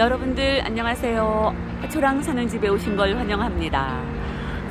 여러분들 안녕하세요. 초랑 사는 집에 오신 걸 환영합니다.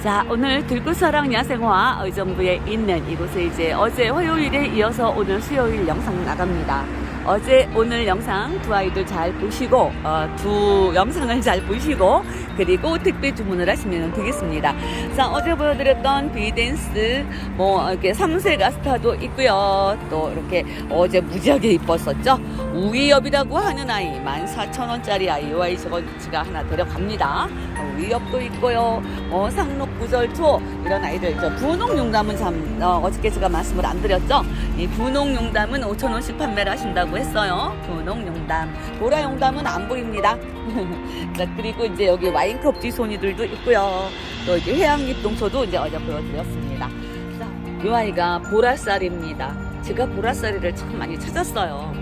자, 오늘 들꽃사랑 야생화 의정부에 있는 이곳에 이제 어제 화요일에 이어서 오늘 수요일 영상 나갑니다. 어제 오늘 영상 두 아이들 잘 보시고 어, 두 영상을 잘 보시고 그리고 택배 주문을 하시면 되겠습니다. 자 어제 보여드렸던 비댄스 뭐 이렇게 삼색 아스타도 있고요. 또 이렇게 어제 무지하게 이뻤었죠. 우기엽이라고 하는 아이 14,000원짜리 아이 이 아이 저거 제가 하나 데려갑니다. 어, 우기엽도 있고요. 어, 상록 구절초 이런 아이들 저 분홍용담은 참 어, 어저께 제가 말씀을 안 드렸죠. 이 분홍용담은 5,000원씩 판매를 하신다고 했어요. 분홍용담. 보라용담은 안 보입니다. 자, 그리고 이제 여기 와인컵 뒤손이들도 있고요. 또 이제 해양잎동초도 이제 어제 보여드렸습니다. 자, 이 아이가 보라쌀입니다. 제가 보라쌀이를 참 많이 찾았어요.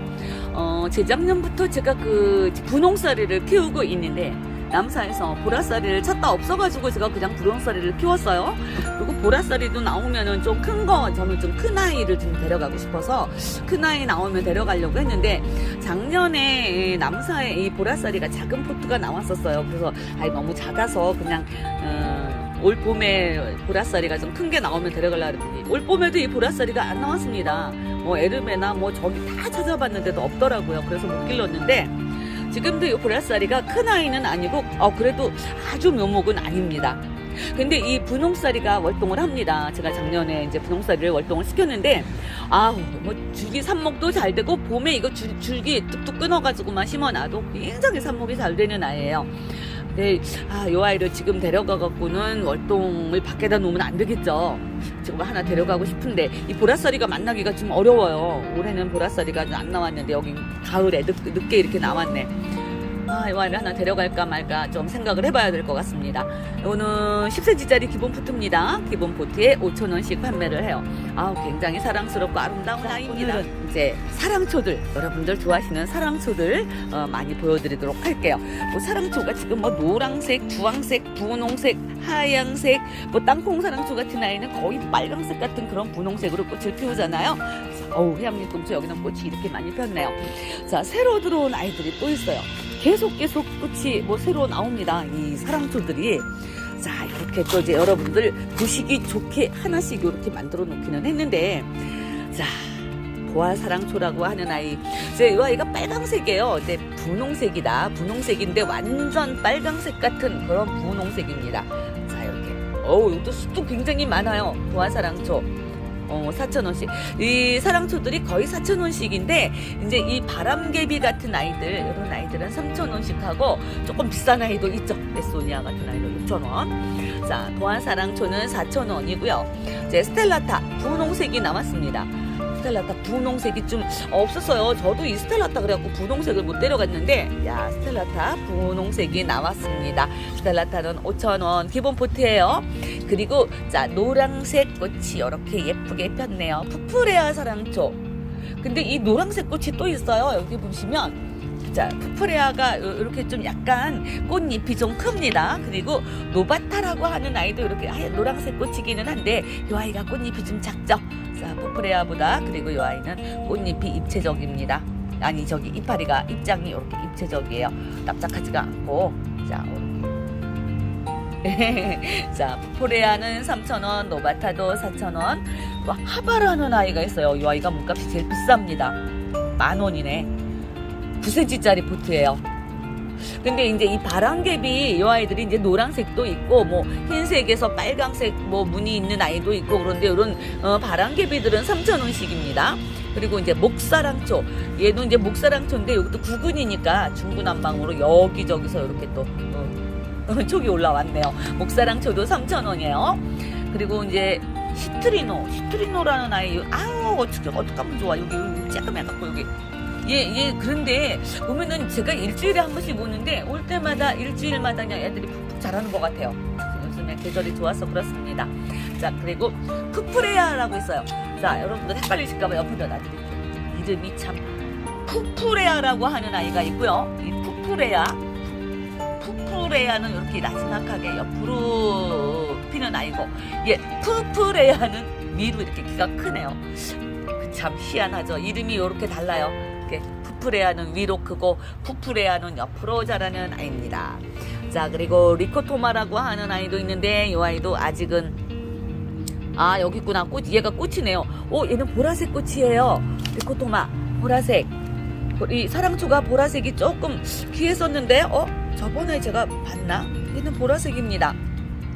어, 재작년부터 제가 그 분홍쌀이를 키우고 있는데 남사에서 보라쌀이를 찾다 없어가지고 제가 그냥 분홍쌀이를 키웠어요. 그리고 보라쌀이도 나오면은 좀 큰 거, 저는 좀 큰 아이를 좀 데려가고 싶어서 큰 아이 나오면 데려가려고 했는데 작년에 남사에 이 보라쌀이가 작은 포트가 나왔었어요. 그래서 아이 너무 작아서 그냥 어, 올 봄에 보라쌀이가 좀 큰 게 나오면 데려가려고 했더니 올 봄에도 이 보라쌀이가 안 나왔습니다. 뭐 에르메나 뭐 저기 다 찾아봤는데도 없더라고요. 그래서 못 길렀는데 지금도 이 보라쌀이가 큰 아이는 아니고 어 그래도 아주 묘목은 아닙니다. 근데 이 분홍쌀이가 월동을 합니다. 제가 작년에 이제 분홍쌀이를 월동을 시켰는데 아우 뭐 줄기 삽목도 잘 되고 봄에 이거 줄, 줄기 뚝뚝 끊어가지고만 심어놔도 굉장히 삽목이 잘 되는 아이예요. 네, 아, 요 아이를 지금 데려가갖고는 월동을 밖에다 놓으면 안 되겠죠. 지금 하나 데려가고 싶은데, 이 보라쌀이가 만나기가 좀 어려워요. 올해는 보라쌀이가 안 나왔는데, 여기 가을에 늦, 늦게 이렇게 나왔네. 아, 이 아이를 하나 데려갈까 말까 좀 생각을 해봐야 될 것 같습니다. 이거는 10cm짜리 기본 포트입니다. 기본 포트에 5,000원씩 판매를 해요. 아 굉장히 사랑스럽고 아름다운 아이입니다. 이제 사랑초들, 여러분들 좋아하시는 사랑초들 어, 많이 보여드리도록 할게요. 뭐 사랑초가 지금 뭐 노랑색, 주황색, 분홍색, 하양색, 뭐 땅콩 사랑초 같은 아이는 거의 빨강색 같은 그런 분홍색으로 꽃을 피우잖아요. 어우 해양잎 동초 여기는 꽃이 이렇게 많이 폈네요. 자 새로 들어온 아이들이 또 있어요. 계속 계속 꽃이 뭐 새로 나옵니다. 이 사랑초들이. 자, 이렇게 또 이제 여러분들 보시기 좋게 하나씩 이렇게 만들어 놓기는 했는데, 자, 보아 사랑초라고 하는 아이. 이제 이 아이가 빨강색이에요. 이제 분홍색이다. 분홍색인데 완전 빨강색 같은 그런 분홍색입니다. 자, 이렇게. 어우, 이것도 숫도 굉장히 많아요. 보아 사랑초. 어, 4,000원씩. 이 사랑초들이 거의 4,000원씩인데, 이제 이 바람개비 같은 아이들, 이런 아이들은 3,000원씩 하고, 조금 비싼 아이도 있죠. 레소니아 같은 아이도 6,000원. 자, 보안 사랑초는 4,000원이고요. 이제 스텔라타, 분홍색이 남았습니다. 스텔라타 분홍색이 좀 없었어요. 저도 이 스텔라타 그래갖고 분홍색을 못 데려갔는데, 야, 스텔라타 분홍색이 나왔습니다. 스텔라타는 5,000원 기본 포트예요. 그리고 자 노란색 꽃이 이렇게 예쁘게 폈네요. 푸프레아 사랑초. 근데 이 노란색 꽃이 또 있어요. 여기 보시면 자 푸프레아가 이렇게 좀 약간 꽃잎이 좀 큽니다. 그리고 노바타라고 하는 아이도 이렇게 하얀 노란색 꽃이기는 한데 이 아이가 꽃잎이 좀 작죠. 자 푸프레아보다 그리고 이 아이는 꽃잎이 입체적입니다. 아니 저기 이파리가 입장이 이렇게 입체적이에요. 납작하지가 않고 자 자, 포레아는 3,000원, 노바타도 4,000원, 또 하바라는 아이가 있어요. 이 아이가 몸값이 제일 비쌉니다. 만 원이네. 9cm짜리 포트예요. 근데 이제 이 바람개비 이 아이들이 이제 노란색도 있고 뭐 흰색에서 빨강색 뭐 무늬 있는 아이도 있고 그런데 이런 어, 바람개비들은 3,000원씩입니다. 그리고 이제 목사랑초 얘도 이제 목사랑초인데 여기도 구근이니까 중구난방으로 여기저기서 이렇게 또 어, 촉이 올라왔네요. 목사랑초도 3,000원이에요. 그리고 이제 시트리노, 시트리노라는 아이, 아우, 어떻게, 어떡하면 좋아. 여기, 여기 쬐끔 해갖고, 여기. 얘, 얘, 그런데, 보면은 제가 일주일에 한 번씩 오는데, 올 때마다, 일주일마다 그냥 애들이 푹푹 자라는 것 같아요. 요즘에 계절이 좋아서 그렇습니다. 자, 그리고 푸프레아라고 있어요. 자, 여러분들 헷갈리실까봐 옆에다 놔드릴게요. 이름이 참, 푸프레아라고 하는 아이가 있고요. 이 푸프레아. 푸프레아는 이렇게 나지막하게 옆으로 피는 아이고, 예, 푸프레아는 위로 이렇게 키가 크네요. 그참 희한하죠. 이름이 이렇게 달라요. 이렇게 푸푸레아는 위로 크고 푸푸레아는 옆으로 자라는 아이입니다. 자 그리고 리코토마라고 하는 아이도 있는데 이 아이도 아직은 아 여기 있구나 꽃 얘가 꽃이네요. 오 얘는 보라색 꽃이에요. 리코토마 보라색. 이 사랑초가 보라색이 조금 귀했었는데 어 저번에 제가 봤나? 얘는 보라색입니다.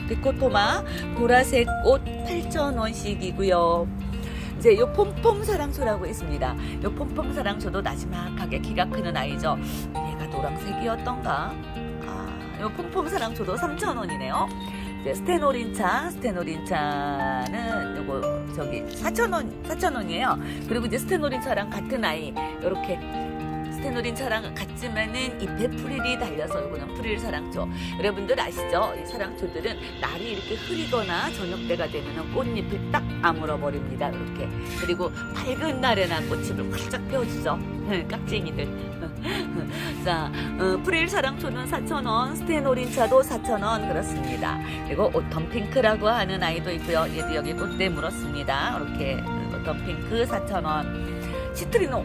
리코토마 보라색 꽃 8,000원씩이고요. 이제 요 폼폼 사랑초라고 있습니다. 요 폼폼 사랑초도 나지막하게 키가 크는 아이죠. 얘가 노란색이었던가? 아, 요 폼폼 사랑초도 3,000원이네요. 이제 스테노린차, 스테노린차는 요거 저기 4,000원, 4,000원이에요. 그리고 이제 스테노린차랑 같은 아이 요렇게 스테노린차랑 같지만은 잎에 프릴이 달려서 요거는 프릴 사랑초. 여러분들 아시죠? 이 사랑초들은 날이 이렇게 흐리거나 저녁 때가 되면은 꽃잎을 딱 아물어 버립니다. 이렇게. 그리고 밝은 날에나 꽃잎을 활짝 펴주죠. 깍쟁이들. 자, 어, 프릴 사랑초는 4,000원, 스테노린차도 4,000원 그렇습니다. 그리고 오텀 핑크라고 하는 아이도 있고요. 얘도 여기 꽃대 물었습니다. 이렇게 오텀 핑크 4,000원. 시트리노.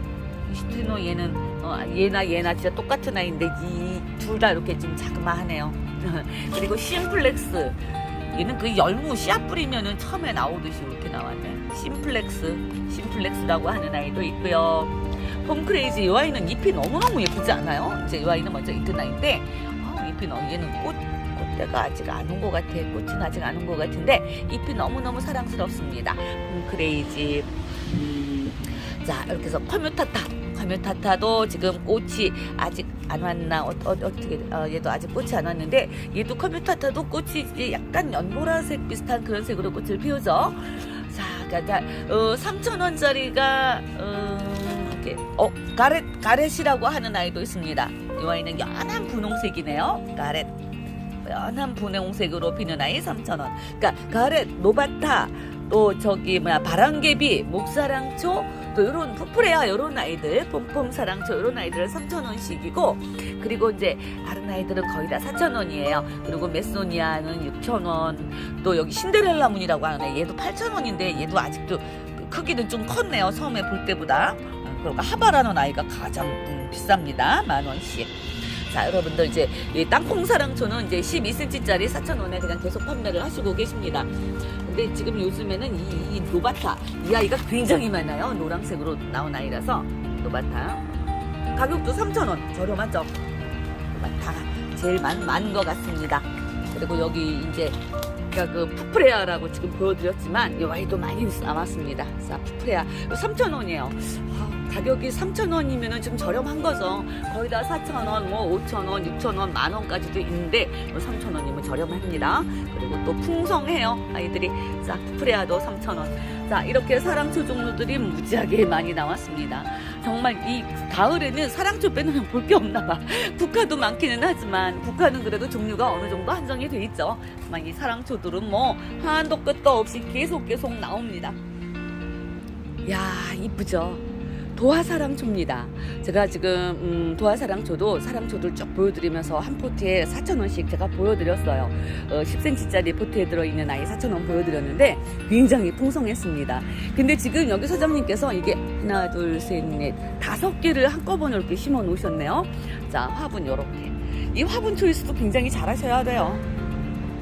이 시트리노 얘는 어, 얘나 얘나 진짜 똑같은 아이인데 이 둘 다 이렇게 좀 자그마하네요. 그리고 심플렉스. 얘는 그 열무 씨앗 뿌리면은 처음에 나오듯이 이렇게 나왔네. 심플렉스, 심플렉스라고 하는 아이도 있고요. 폼크레이지 이 아이는 잎이 너무너무 예쁘지 않아요? 이제 이 아이는 먼저 있던 아이인데 어, 잎이 너무 얘는 꽃 꽃대가 아직 안 온 것 같아. 꽃은 아직 안 온 것 같은데 잎이 너무너무 사랑스럽습니다. 폼크레이지. 음, 자 이렇게 해서 커뮤타타. 커뮤타타도 지금 꽃이 아직 안 왔나 어, 어, 어 떻게 어, 얘도 아직 꽃이 안 왔는데 얘도 커뮤타타도 꽃이 약간 연보라색 비슷한 그런 색으로 꽃을 피우죠. 자, 그러니까 어, 3천 원짜리가 어, 이렇게 어 가렛 가렛이라고 하는 아이도 있습니다. 이 아이는 연한 분홍색이네요. 가렛 연한 분홍색으로 피는 아이 3천 원. 그러니까 가렛, 노바타, 또 저기 뭐야 바람개비, 목사랑초, 또 이런 푸프레아 이런 아이들, 폼폼 사랑초 이런 아이들은 3천 원씩이고 그리고 이제 다른 아이들은 거의 다 4천 원이에요. 그리고 메소니아는 6천 원, 또 여기 신데렐라 문이라고 하는 얘도 8천 원인데 얘도 아직도 크기는 좀 컸네요. 처음에 볼 때보다. 그리고 하바라는 아이가 가장 음, 비쌉니다. 만 원씩. 자, 여러분들 이제 이 땅콩 사랑초는 이제 12cm짜리 4,000원에 그냥 계속 판매를 하시고 계십니다. 근데 지금 요즘에는 이, 이 노바타 이 아이가 굉장히 많아요. 노란색으로 나온 아이라서 노바타 가격도 3,000원 저렴하죠. 노바타가 제일 많, 많은 것 같습니다. 그리고 여기 이제 그러니까 그 푸프레아라고 지금 보여드렸지만 이 아이도 많이 남았습니다. 자, 푸프레아 3,000원이에요. 가격이 3,000원이면 좀 저렴한 거죠. 거의 다 4,000원, 뭐 5,000원, 6,000원, 만 원까지도 있는데 뭐 3,000원이면 저렴합니다. 그리고 또 풍성해요. 아이들이. 자, 푸프레아도 3,000원. 자, 이렇게 사랑초 종류들이 무지하게 많이 나왔습니다. 정말 이 가을에는 사랑초 빼놓으면 볼 게 없나 봐. 국화도 많기는 하지만 국화는 그래도 종류가 어느 정도 한정이 돼 있죠. 하지만 이 사랑초들은 뭐 한도 끝도 없이 계속 계속 나옵니다. 야, 이쁘죠? 도화사랑초입니다. 제가 지금 음, 도화사랑초도 사랑초들 쭉 보여드리면서 한 포트에 4,000원씩 제가 보여드렸어요. 어, 10cm짜리 포트에 들어있는 아이 4,000원 보여드렸는데 굉장히 풍성했습니다. 근데 지금 여기 사장님께서 이게 하나, 둘, 셋, 넷, 다섯 개를 한꺼번에 이렇게 심어 놓으셨네요. 자, 화분 요렇게. 이 화분 초이스도 굉장히 잘 하셔야 돼요.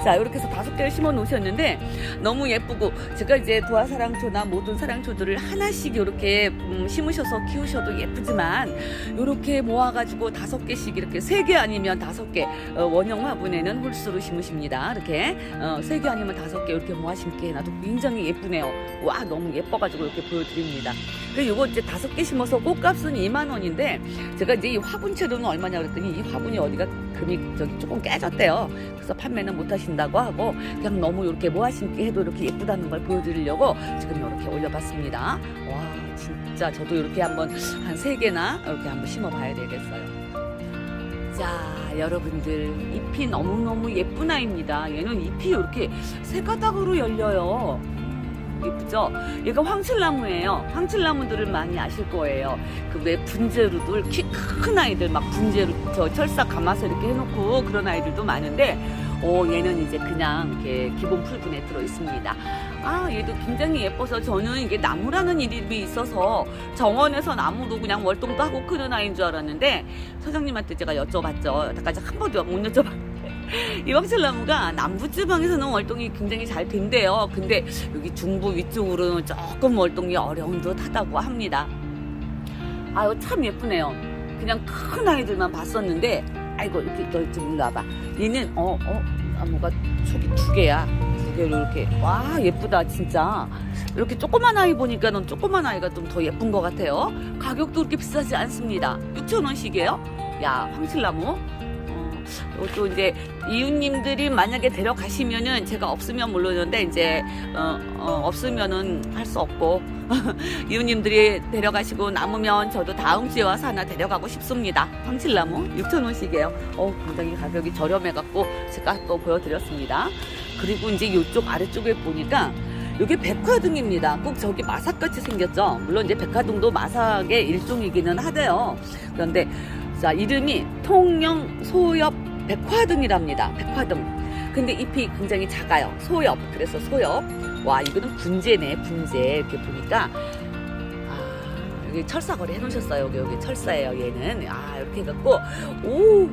자, 이렇게 해서 다섯 개를 심어 놓으셨는데 너무 예쁘고 제가 이제 도화사랑초나 모든 사랑초들을 하나씩 이렇게 음, 심으셔서 키우셔도 예쁘지만 이렇게 모아가지고 다섯 개씩 이렇게 세 개 아니면 다섯 개 어, 원형 화분에는 홀수로 심으십니다. 이렇게 어, 세개 아니면 다섯 개 이렇게 모아 심게 해놔도 굉장히 예쁘네요. 와 너무 예뻐가지고 이렇게 보여드립니다. 그리고 이거 이제 다섯 개 심어서 꽃값은 2만 원인데 제가 이제 이 화분채로는 얼마냐 그랬더니 이 화분이 어디가 금이 저기 조금 깨졌대요. 그래서 판매는 못 하신다고 하고 그냥 너무 이렇게 모아 심기 해도 이렇게 예쁘다는 걸 보여드리려고 지금 이렇게 올려봤습니다. 와 진짜 저도 이렇게 한번 한 세 개나 이렇게 한번 심어봐야 되겠어요. 자 여러분들 잎이 너무너무 예쁜 아이입니다. 얘는 잎이 이렇게 세 가닥으로 열려요. 예쁘죠? 얘가 황칠나무예요. 황칠나무들을 많이 아실 거예요. 그 왜 분재루들 키 큰 아이들 막 분재루 저 철사 감아서 이렇게 해놓고 그런 아이들도 많은데 어 얘는 이제 그냥 이렇게 기본 풀분에 들어 있습니다. 아, 얘도 굉장히 예뻐서 저는 이게 나무라는 이름이 있어서 정원에서 나무로 그냥 월동도 하고 크는 아이인 줄 알았는데 사장님한테 제가 여쭤봤죠. 여태까지 한 번도 못 여쭤봤는데. 이 황칠나무가 남부지방에서는 월동이 굉장히 잘 된대요. 근데 여기 중부 위쪽으로는 조금 월동이 어려운 듯 하다고 합니다. 아유, 참 예쁘네요. 그냥 큰 아이들만 봤었는데, 아이고, 이렇게 일로 와봐. 얘는, 어, 어, 나무가 저기 두 개야. 두 개로 이렇게. 와, 예쁘다, 진짜. 이렇게 조그만 아이 보니까 는 조그만 아이가 좀 더 예쁜 것 같아요. 가격도 그렇게 비싸지 않습니다. 6,000원씩이에요. 야, 황칠나무. 어, 또 이제 이웃님들이 만약에 데려가시면은 제가 없으면 모르는데 이제 어, 어, 없으면은 할 수 없고 이웃님들이 데려가시고 남으면 저도 다음 주에 와서 하나 데려가고 싶습니다. 황칠나무 6,000원씩이에요. 어, 굉장히 가격이 저렴해갖고 제가 또 보여드렸습니다. 그리고 이제 이쪽 아래쪽에 보니까 이게 백화등입니다. 꼭 저기 마삭같이 생겼죠. 물론 이제 백화등도 마삭의 일종이기는 하대요. 그런데 자 이름이 통영 소엽 백화등이랍니다. 백화등. 근데 잎이 굉장히 작아요. 소엽. 그래서 소엽. 와 이거는 분재네 분재 이렇게 보니까 아 여기 철사거리 해놓으셨어요. 여기 여기 철사예요. 얘는 아 이렇게 해갖고 오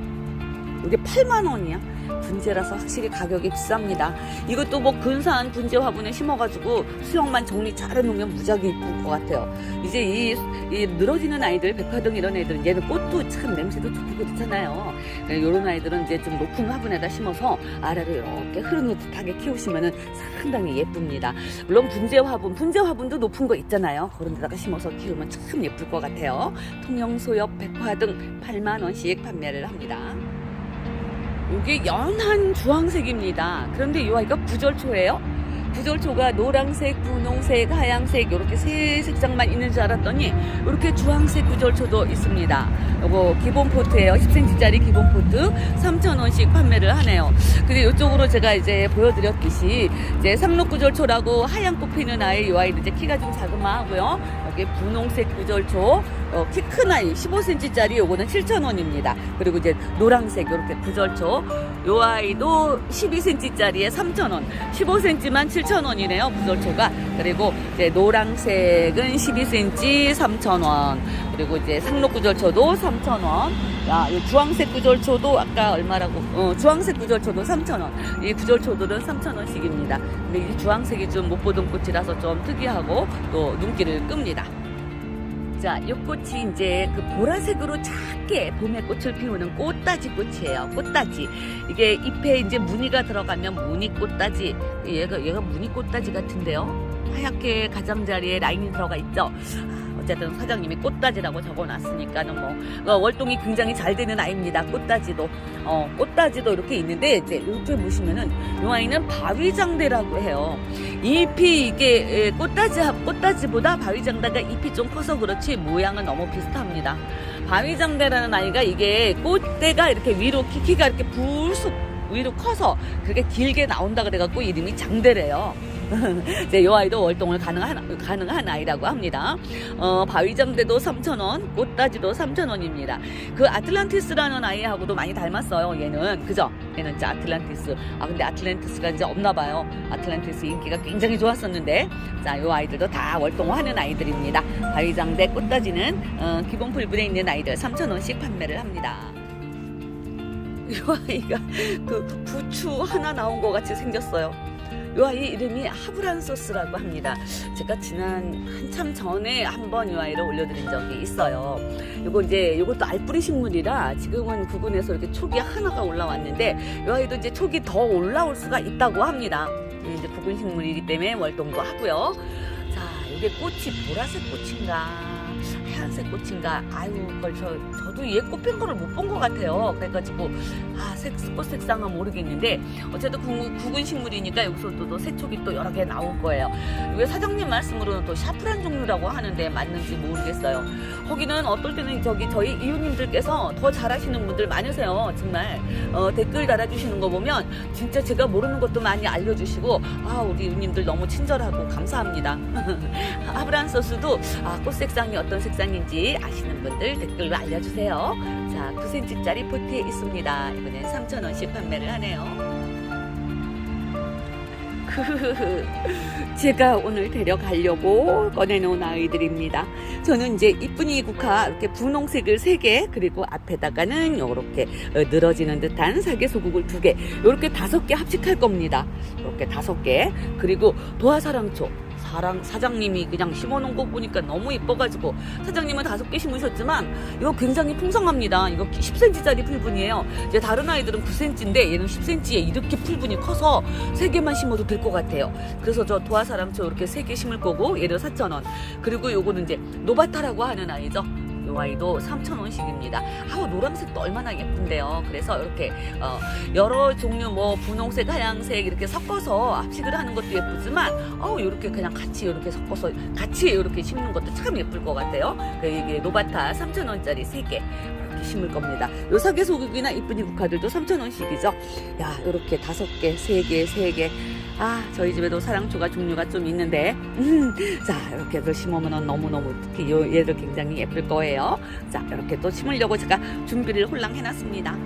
이게 8만 원이야. 분재라서 확실히 가격이 비쌉니다. 이것도 뭐 근사한 분재 화분에 심어가지고 수영만 정리 잘 해놓으면 무지하게 이쁠 것 같아요. 이제 이, 이 늘어지는 아이들, 백화등 이런 애들은 얘는 꽃도 참 냄새도 좋고 그렇잖아요. 이런 아이들은 이제 좀 높은 화분에다 심어서 아래로 이렇게 흐르듯하게 키우시면은 상당히 예쁩니다. 물론 분재 화분, 분재 화분도 높은 거 있잖아요. 그런 데다가 심어서 키우면 참 예쁠 것 같아요. 통영소엽 백화등 8만 원씩 판매를 합니다. 이게 연한 주황색입니다. 그런데 이 아이가 부절초예요. 부절초가 노란색, 분홍색, 하얀색 이렇게 세 색상만 있는 줄 알았더니 이렇게 주황색 부절초도 있습니다. 이거 기본 포트예요. 10cm짜리 기본 포트 3,000원씩 판매를 하네요. 근데 이쪽으로 제가 이제 보여드렸듯이 이제 상록 구절초라고 하얀 꽃 피는 아이 이 아이도 이제 키가 좀 자그마하고요. 여기 분홍색 구절초 어, 키 큰 아이 15cm짜리 요거는 7,000원입니다. 그리고 이제 노란색 이렇게 부절초 요 아이도 12cm짜리에 3,000원. 15cm만 7,000원이네요 부절초가. 그리고 이제 노란색은 12cm 3,000원. 그리고 이제 상록 구절초도 3,000원. 야, 이 주황색 구절초도 아까 얼마라고 어, 주황색 구절초도 3,000원. 이 구절초들은 3,000원씩입니다. 근데 이 주황색이 좀 못 보던 꽃이라서 좀 특이하고 또 눈길을 끕니다 자, 이 꽃이 이제 그 보라색으로 작게 봄에 꽃을 피우는 꽃다지 꽃이에요. 꽃다지. 이게 잎에 이제 무늬가 들어가면 무늬 꽃다지. 얘가, 얘가 무늬 꽃다지 같은데요. 하얗게 가장자리에 라인이 들어가 있죠. 어쨌든 사장님이 꽃다지라고 적어놨으니까는 뭐 어, 월동이 굉장히 잘 되는 아이입니다. 꽃다지도 어 꽃다지도 이렇게 있는데 이제 이렇게 보시면은 이 아이는 바위장대라고 해요. 잎이 이게 에, 꽃다지 꽃다지보다 바위장대가 잎이 좀 커서 그렇지 모양은 너무 비슷합니다. 바위장대라는 아이가 이게 꽃대가 이렇게 위로 키키가 이렇게 불쑥 위로 커서 그게 길게 나온다 그래갖고 이름이 장대래요. 이 아이도 월동을 가능한, 가능한 아이라고 합니다. 어, 바위장대도 3,000원, 꽃다지도 3,000원입니다. 그 아틀란티스라는 아이하고도 많이 닮았어요, 얘는. 그죠? 얘는 이제 아틀란티스. 아, 근데 아틀란티스가 이제 없나 봐요. 아틀란티스 인기가 굉장히 좋았었는데. 자, 이 아이들도 다 월동하는 아이들입니다. 바위장대, 꽃다지는 어, 기본 풀분에 있는 아이들 3,000원씩 판매를 합니다. 이 아이가 그 부추 하나 나온 것 같이 생겼어요. 이 아이 이름이 하브란 소스라고 합니다. 제가 지난 한참 전에 한번 이 아이를 올려드린 적이 있어요. 요거 이제 요것도 알뿌리 식물이라 지금은 구근에서 이렇게 촉이 하나가 올라왔는데 이 아이도 이제 촉이 더 올라올 수가 있다고 합니다. 이제 구근 식물이기 때문에 월동도 하고요. 자, 이게 꽃이 보라색 꽃인가? 하얀색 꽃인가? 아유, 그걸 저, 저도 얘 꽃핀 거를 못 본 것 같아요. 그래가지고, 아, 색, 꽃 색상은 모르겠는데, 어쨌든 구, 구근 식물이니까 여기서도 또 새촉이 또 여러 개 나올 거예요. 왜 사장님 말씀으로는 또 샤프란 종류라고 하는데 맞는지 모르겠어요. 거기는 어떨 때는 저기 저희 이웃님들께서 더 잘하시는 분들 많으세요. 정말. 어, 댓글 달아주시는 거 보면 진짜 제가 모르는 것도 많이 알려주시고, 아, 우리 이웃님들 너무 친절하고 감사합니다. 하브란 소스도 아, 꽃 색상이 어떤 색상인지 아시는 분들 댓글로 알려주세요. 자, 9cm짜리 포트에 있습니다. 이번엔 3,000원씩 판매를 하네요. 제가 오늘 데려가려고 꺼내놓은 아이들입니다. 저는 이제 이쁜이 국화 이렇게 분홍색을 3개 그리고 앞에다가는 이렇게 늘어지는 듯한 살개소국을 2개 이렇게 5개 합식할 겁니다. 이렇게 5개 그리고 도화사랑초 사랑 사장님이 그냥 심어놓은 거 보니까 너무 이뻐가지고 사장님은 다섯 개 심으셨지만 이거 굉장히 풍성합니다. 이거 10cm짜리 풀분이에요. 이제 다른 아이들은 9cm인데 얘는 10cm에 이렇게 풀분이 커서 세 개만 심어도 될 것 같아요. 그래서 저 도화사랑초 이렇게 세 개 심을 거고 얘를 4,000원. 그리고 요거는 이제 노바타라고 하는 아이죠. 요 아이도 3,000원씩입니다. 아우 노란색도 얼마나 예쁜데요. 그래서 이렇게 어, 여러 종류 뭐 분홍색, 하얀색 이렇게 섞어서 합식을 하는 것도 예쁘지만 어 이렇게 그냥 같이 이렇게 섞어서 같이 이렇게 심는 것도 참 예쁠 것 같아요. 그 이게 노바타 3,000원짜리 3개 이렇게 심을 겁니다. 요 사계 소고기나 이쁜이 국화들도 3,000원씩이죠. 야, 이렇게 다섯 개, 세 개, 세 개. 아, 저희 집에도 사랑초가 종류가 좀 있는데, 음, 자, 이렇게들 심으면 너무너무 특히 요, 얘들 굉장히 예쁠 거예요. 자, 이렇게 또 심으려고 제가 준비를 홀랑 해놨습니다.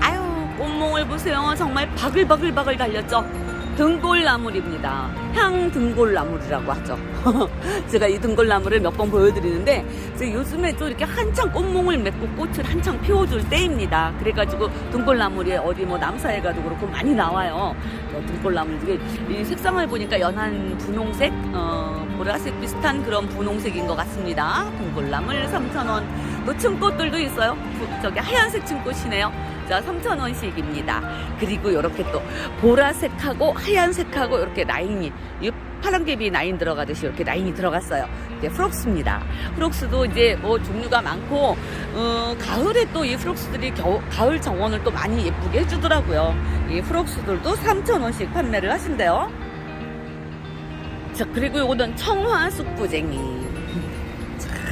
아유, 꽃몽을 보세요. 정말 바글바글바글 달렸죠? 등골나물입니다. 향 등골나물이라고 하죠. 제가 이 등골나물을 몇 번 보여드리는데 요즘에 또 이렇게 한창 꽃몽을 맺고 꽃을 한창 피워줄 때입니다. 그래가지고 등골나물이 어디 뭐 남사에 가도 그렇고 많이 나와요. 어, 등골나물 이게 이 색상을 보니까 연한 분홍색, 어, 보라색 비슷한 그런 분홍색인 것 같습니다. 등골나물 3,000원. 또 층꽃들도 있어요. 부- 저기 하얀색 층꽃이네요. 자, 3,000원씩입니다. 그리고 이렇게 또 보라색하고 하얀색하고 이렇게 라인이 이 파란개비 라인 들어가듯이 이렇게 라인이 들어갔어요. 이제 프록스입니다. 프록스도 이제 뭐 종류가 많고 어, 가을에 또 이 프록스들이 겨우, 가을 정원을 또 많이 예쁘게 해주더라고요. 이 프록스들도 3,000원씩 판매를 하신대요. 자, 그리고 이거는 청화 쑥부쟁이.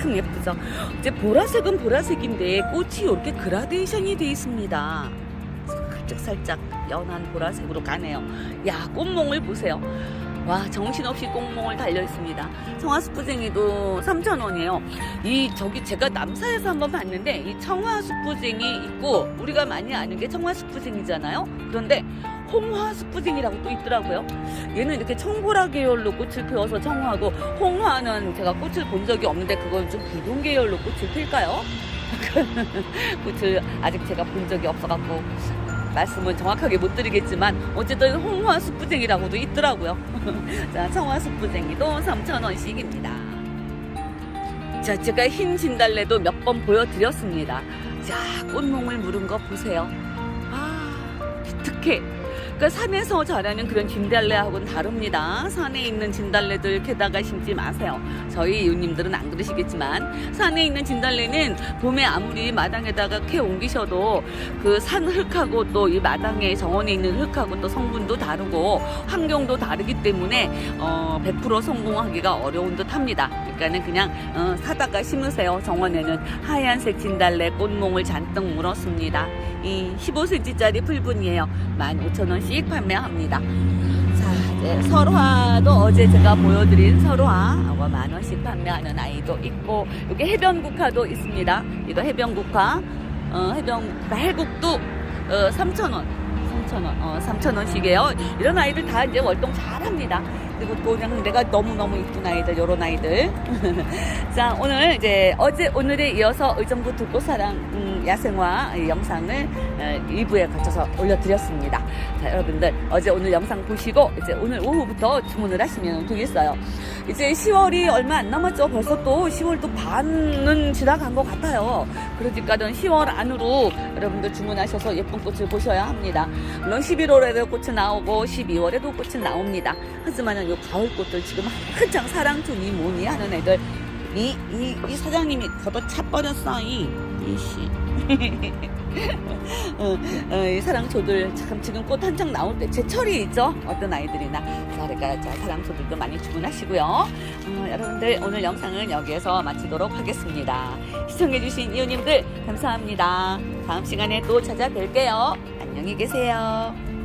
참 예쁘죠. 이제 보라색은 보라색인데 꽃이 이렇게 그라데이션이 돼 있습니다. 살짝 살짝 연한 보라색으로 가네요. 야, 꽃몽을 보세요. 와, 정신없이 꽃몽을 달려 있습니다. 청화수부쟁이도 3,000원이에요. 이, 저기 제가 남사에서 한번 봤는데, 이 청화수부쟁이 있고, 우리가 많이 아는 게 청화수부쟁이잖아요? 그런데, 홍화수부쟁이라고 또 있더라고요. 얘는 이렇게 청보라 계열로 꽃을 피워서 청화고, 홍화는 제가 꽃을 본 적이 없는데, 그건 좀 붉은 계열로 꽃을 필까요? 꽃을 아직 제가 본 적이 없어갖고, 말씀은 정확하게 못 드리겠지만 어쨌든 홍화 숯부쟁이라고도 있더라고요. 자, 청화 숯부쟁이도 3,000원씩입니다. 자, 제가 흰 진달래도 몇 번 보여드렸습니다. 자, 꽃몽을 물은 거 보세요. 아, 기특해. 그러니까 산에서 자라는 그런 진달래하고는 다릅니다. 산에 있는 진달래들 게다가 심지 마세요. 저희 이웃님들은 안 그러시겠지만 산에 있는 진달래는 봄에 아무리 마당에다가 캐 옮기셔도 그 산 흙하고 또 이 마당에 정원에 있는 흙하고 또 성분도 다르고 환경도 다르기 때문에 어, 100% 성공하기가 어려운 듯 합니다. 그러니까는 그냥 어, 사다가 심으세요. 정원에는 하얀색 진달래 꽃몽을 잔뜩 물었습니다. 이 15cm짜리 풀분이에요. 15,000원씩 판매합니다. 자, 이제 설화도 어제 제가 보여드린 설화 하고 만 원씩 판매하는 아이도 있고 여기 해변국화도 있습니다. 이거 해변국화, 어, 해변 해국도 어, 3,000원. 3,000원, 어, 3,000원씩이에요. 이런 아이들 다 이제 월동 잘 합니다. 그리고 또 그냥 내가 너무너무 이쁜 아이들, 요런 아이들. 자, 오늘 이제 어제 오늘에 이어서 의정부 들꽃사랑 음, 야생화 이 영상을 어, 2부에 거쳐서 올려드렸습니다. 자, 여러분들 어제 오늘 영상 보시고 이제 오늘 오후부터 주문을 하시면 되겠어요. 이제 10월이 얼마 안 남았죠. 벌써 또 10월도 반은 지나간 것 같아요. 그러니까는 10월 안으로 여러분들 주문하셔서 예쁜 꽃을 보셔야 합니다. 물론 11월에도 꽃이 나오고 12월에도 꽃이 나옵니다. 하지만은 요 가을 꽃들 지금 한창 사랑투니 뭐니 하는 애들. 이, 이, 이 사장님이 걷어 차 버렸어, 이, 이씨. 어, 어, 이 사랑초들 참 지금 꽃 한창 나올 때 제철이 있죠? 어떤 아이들이나. 자, 그러니까 자, 사랑초들도 많이 주문하시고요. 어, 여러분들 오늘 영상은 여기에서 마치도록 하겠습니다. 시청해주신 이웃님들 감사합니다. 다음 시간에 또 찾아뵐게요. 안녕히 계세요